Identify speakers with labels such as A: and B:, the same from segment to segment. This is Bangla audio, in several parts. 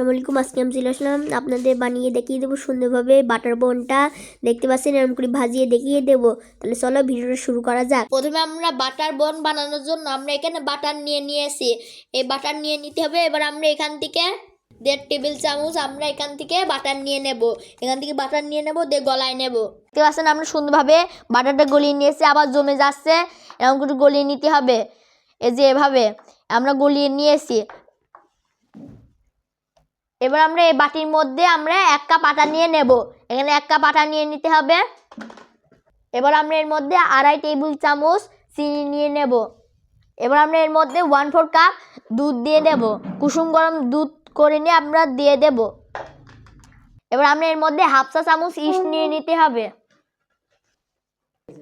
A: আসসালামু আলাইকুম আজকে আমি চলে আসলাম আপনাদের বানিয়ে দেখিয়ে দেবো সুন্দরভাবে বাটার বোনটা। দেখতে পাচ্ছেন, এরকম করে ভাজিয়ে দেখিয়ে দেবো। তাহলে চলো ভিডিওটা শুরু করা যাক।
B: প্রথমে আমরা বাটার বন বানানোর জন্য আমরা এখানে বাটার নিয়ে নিয়েছি। এই বাটার নিয়ে নিতে হবে। এবার আমরা এখান থেকে দেড় টেবিল চামচ আমরা এখান থেকে বাটার নিয়ে নেব। এখান থেকে বাটার নিয়ে নেব, দিয়ে গলায় নেব। দেখতে পাচ্ছেন, আমরা সুন্দরভাবে বাটারটা গলিয়ে নিয়েছি, আবার জমে যাচ্ছে। এরকম করে গলিয়ে নিতে হবে। এই যে এভাবে আমরা গলিয়ে নিয়েছি। এবার আমরা এই বাটির মধ্যে আমরা এক কাপ আটা নিয়ে নেব। এখানে এক কাপ আটা নিয়ে নিতে হবে। এবার আমরা এর মধ্যে আড়াই টেবিল চামচ চিনি নিয়ে নেব। এবার আমরা এর মধ্যে ওয়ান ফোর কাপ দুধ দিয়ে দেব। কুসুম গরম দুধ করে নিয়ে আমরা দিয়ে দেব। এবার আমরা এর মধ্যে হাফ চা চামচ ইস্ট নিয়ে নিতে হবে।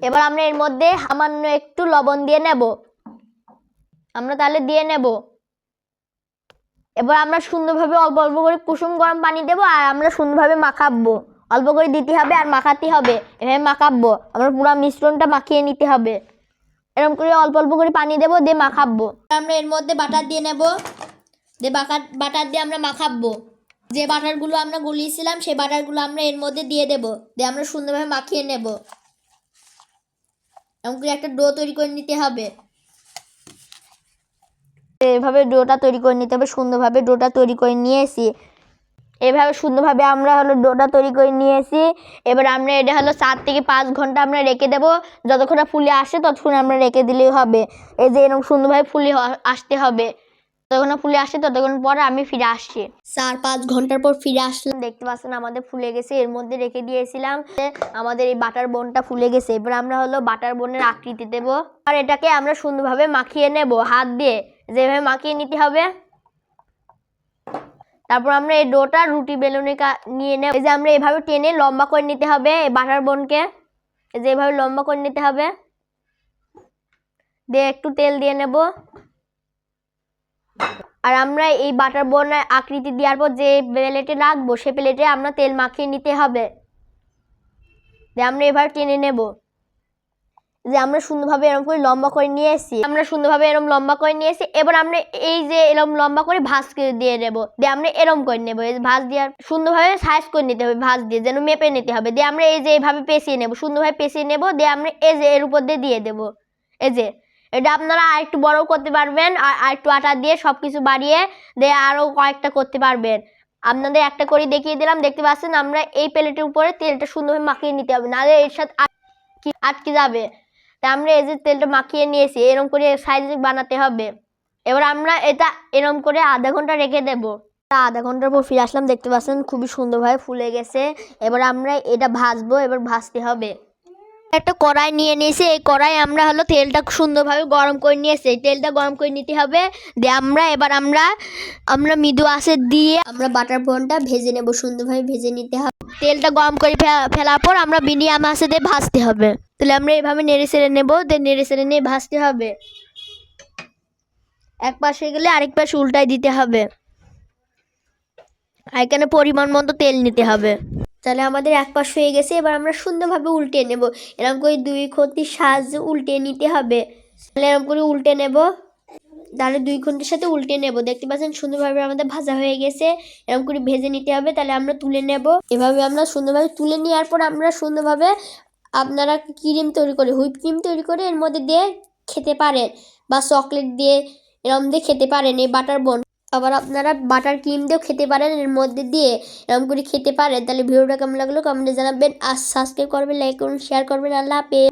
B: এবার আমরা এর মধ্যে সামান্য একটু লবণ দিয়ে নেব। আমরা তাহলে দিয়ে নেব। এবার আমরা সুন্দরভাবে অল্প অল্প করে কুসুম গরম পানি দেবো আর আমরা সুন্দরভাবে মাখাবো। অল্প করে দিতে হবে আর মাখাতে হবে। এভাবে মাখাবো। আমরা পুরো মিশ্রণটা মাখিয়ে নিতে হবে। এরকম করে অল্প অল্প করে পানি দেবো, দিয়ে মাখাবো। আমরা এর মধ্যে বাটার দিয়ে নেব। দিয়ে বাটার বাটার দিয়ে আমরা মাখাবো। যে বাটারগুলো আমরা গুলিয়েছিলাম, সেই বাটারগুলো আমরা এর মধ্যে দিয়ে দেব। দিয়ে আমরা সুন্দরভাবে মাখিয়ে নেব। এরকম করে একটা ডো তৈরি করে নিতে হবে। এভাবে ডোটা তৈরি করে নিতে হবে, সুন্দরভাবে ডোটা তৈরি করে নিয়েছি। এভাবে সুন্দরভাবে আমরা হলো ডোটা তৈরি করে নিয়েছি। এবার আমরা এটা হলো চার থেকে পাঁচ ঘণ্টা আমরা রেখে দেবো। যতক্ষণ ফুলে আসে ততক্ষণ আমরা রেখে দিলেই হবে। এই যে এরকম সুন্দরভাবে ফুলে আসতে হবে। যতক্ষণ না ফুলে আসে ততক্ষণ পর আমি ফিরে আসছি। চার পাঁচ ঘণ্টার পর ফিরে আসলাম। দেখতে পাচ্ছেন আমাদের ফুলে গেছে। এর মধ্যে রেখে দিয়েছিলাম আমাদের এই বাটার বোনটা ফুলে গেছে। এবার আমরা হলো বাটার বোনের আকৃতি দেবো। আর এটাকে আমরা সুন্দরভাবে মাখিয়ে নেব হাত দিয়ে। যেভাবে মাখিয়ে নিতে হবে। তারপর আমরা এই ডোটা রুটি বেলুনে নিয়ে নেব। এই যে আমরা এভাবে টেনে লম্বা করে নিতে হবে এই বাটার বোনকে। এই যে এভাবে লম্বা করে নিতে হবে। দিয়ে একটু তেল দিয়ে নেব। আর আমরা এই বাটার বোনের আকৃতি দেওয়ার পর যে প্লেটে রাখব, সে প্লেটে আমরা তেল মাখিয়ে নিতে হবে। দিয়ে আমরা এভাবে টেনে নেব। যে আমরা সুন্দরভাবে এরকম করে লম্বা করে নিয়ে এসেছি। আমরা সুন্দরভাবে এরকম লম্বা করে নিয়ে এসেছি, এবার আমরা এই যে এরকম লম্বা করে ভাঁজ দিয়ে দেব দিয়ে আমরা এরকম করে নেব ভাঁজ দেওয়ার সুন্দরভাবে সাইজ করে নিতে হবে, ভাঁজ দিয়ে যেন মেপে নিতে হবে। দিয়ে আমরা এই যে এইভাবে পেঁচিয়ে নেব, সুন্দরভাবে পেঁচিয়ে নেব, দিয়ে আমরা এই যে এর উপর দিয়ে দিয়ে দেবো। এই যে, এটা আপনারা আর একটু বড় করতে পারবেন, আর আর একটু আটা দিয়ে সব কিছু বাড়িয়ে দিয়ে আরও কয়েকটা করতে পারবেন। আপনাদের একটা করে দেখিয়ে দিলাম, দেখতে পাচ্ছেন আমরা এই প্লেটের উপরে তেলটা সুন্দরভাবে মাখিয়ে নিতে হবে, নাহলে এর সাথে আটকে যাবে। তাই আমরা এই যে তেলটা মাখিয়ে নিয়েছি এরকম করে সাইজ বানাতে হবে। এবার আমরা এটা এরকম করে আধা ঘণ্টা রেখে দেব। তা আধা ঘণ্টার পর ফিরে আসলাম, দেখতে পাচ্ছেন খুবই সুন্দরভাবে ফুলে গেছে। এবার আমরা এটা ভাজবো, এবার ভাজতে হবে। একটা কড়াই নিয়ে নিয়েছি, এই কড়াই আমরা হলো তেলটা সুন্দরভাবে গরম করে নিয়েছি। তেলটা গরম করে নিতে হবে, দিয়ে আমরা এবার আমরা আমরা মৃদু আঁচে দিয়ে আমরা বাটার বোনটা ভেজে নেব, সুন্দরভাবে ভেজে নিতে হবে। তেলটা গরম করে ফেলার পর আমরা মিডিয়াম আঁচে দিয়ে ভাজতে হবে। তাহলে আমরা এভাবে নেড়ে চেড়ে নেব দিয়ে নেড়ে চেড়ে নিয়ে ভাজতে হবে। এক পাশে গেলে আরেক পাশে উল্টাই দিতে হবে। আর এখানে পরিমাণ মতো তেল নিতে হবে। তাহলে আমাদের এক পাশ হয়ে গেছে, এবার আমরা সুন্দরভাবে উল্টে নেব। এরকম করে দুই খন্তির সাহায্যে উল্টে নিতে হবে। তাহলে এরকম করে উল্টে নেব। তাহলে দুই খন্তির সাথে উল্টে নেব। দেখতে পাচ্ছেন সুন্দরভাবে আমাদের ভাজা হয়ে গেছে। এরকম করে ভেজে নিতে হবে। তাহলে আমরা তুলে নেব। এভাবে আমরা সুন্দরভাবে তুলে নেওয়ার পর আমরা সুন্দরভাবে আপনারা ক্রিম তৈরি করে, হুইপ ক্রিম তৈরি করে এর মধ্যে দিয়ে খেতে পারেন বা চকলেট দিয়ে এরম দিয়ে খেতে পারেন, এই বাটার বন। আবার আপনারা বাটার ক্রিম দিয়েও খেতে পারেন, এর মধ্যে দিয়ে এরকম করে খেতে পারেন। তাহলে ভিডিওটা কেমন লাগল কমেন্টে জানাবেন আর সাবস্ক্রাইব করবেন লাইক করুন শেয়ার করবেন। আল্লাহ হাফেজ।